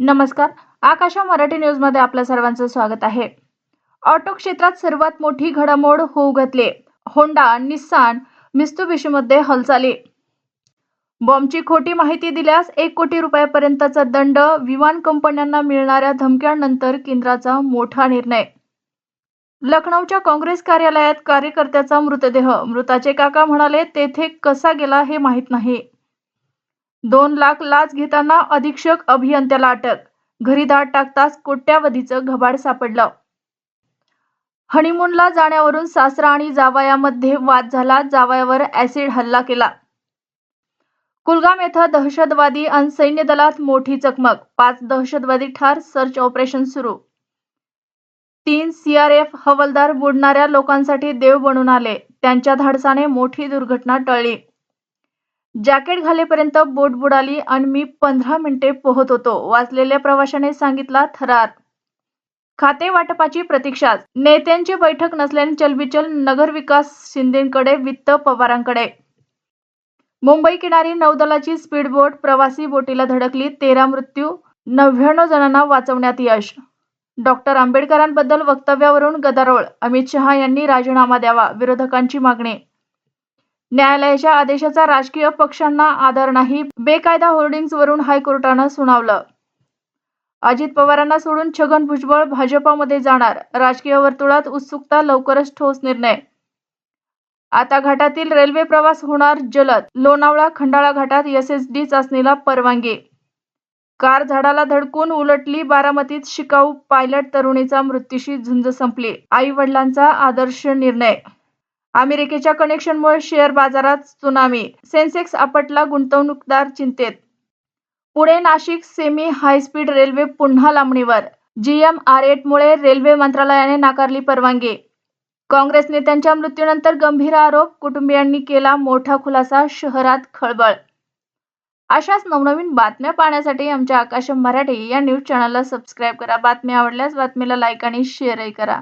नमस्कार. आकाशा मराठी न्यूजमध्ये आपल्या सर्वांचं स्वागत आहे. ऑटो क्षेत्रात सर्वात मोठी घडामोड होऊ घातली. होंडा निस्सान मित्सुबिशीमध्ये हालचाली. बॉम्बची खोटी माहिती दिल्यास एक कोटी रुपयापर्यंतचा दंड विमान कंपन्यांना मिळणाऱ्या धमक्यांनंतर केंद्राचा मोठा निर्णय. लखनौच्या काँग्रेस कार्यालयात कार्यकर्त्याचा मृतदेह. मृताचे काका म्हणाले तेथे कसा गेला हे माहीत नाही. दोन लाख लाच घेताना अधीक्षक अभियंत्याला अटक घरी धाड टाकताच कोट्यावधीचं घबाड सापडलं. हनीमूनला जाण्यावरून सासरा आणि जावयामध्ये वाद झाला जावयावर ऍसिड हल्ला केला. कुलगाम येथे दहशतवादी आणि सैन्य दलात मोठी चकमक. पाच दहशतवादी ठार सर्च ऑपरेशन सुरू. तीन सीआरएफ हवालदार बुडणाऱ्या लोकांसाठी देव बनून आले. त्यांच्या धाडसाने मोठी दुर्घटना टळली. जॅकेट घालेपर्यंत बोट बुडाली आणि मी पंधरा मिनिटे पोहत होतो. वाचलेल्या प्रवाशाने सांगितला थरार. खाते वाटपाची प्रतीक्षा. नेत्यांची बैठक नसल्याने चलबिचल नगरविकास शिंदेकडे वित्त पवारांकडे. मुंबई किनारी नौदलाची स्पीडबोट प्रवासी बोटीला धडकली. तेरा मृत्यू नव्याण्णव जणांना वाचवण्यात यश. डॉक्टर आंबेडकरांबद्दल वक्तव्यावरून गदारोळ. अमित शहा यांनी राजीनामा द्यावा विरोधकांची मागणी. न्यायालयाच्या आदेशाचा राजकीय पक्षांना आदर नाही बेकायदा होर्डिंग्जवरून हायकोर्टानं सुनावलं. अजित पवारांना सोडून छगन भुजबळ भाजपामध्ये जाणार राजकीय वर्तुळात उत्सुकता लवकरच ठोस निर्णय. आता घाटातील रेल्वे प्रवास होणार जलद लोणावळा खंडाळा घाटात एसएसडी चाचणीला परवानगी. कार झाडाला धडकून उलटली बारामतीत शिकाऊ पायलट तरुणीचा मृत्यूशी झुंज संपली आई वडिलांचा आदर्श निर्णय. अमेरिकेच्या कनेक्शनमुळे शेअर बाजारात सुनामी. सेन्सेक्स आपटला गुंतवणूकदार चिंतेत. Pune Nashik semi high speed railway पुन्हा लांबणीवर. जीएमआरएटमुळे रेल्वे मंत्रालयाने नाकारली परवानगी. काँग्रेस नेत्यांच्या मृत्यूनंतर गंभीर आरोप कुटुंबियांनी केला मोठा खुलासा शहरात खळबळ. अशाच नवनवीन बातम्या पाहण्यासाठी आमच्या आकाश मराठी या न्यूज चॅनलला सबस्क्राईब करा. बातमी आवडल्यास बातमीला लाईक आणि शेअरही करा.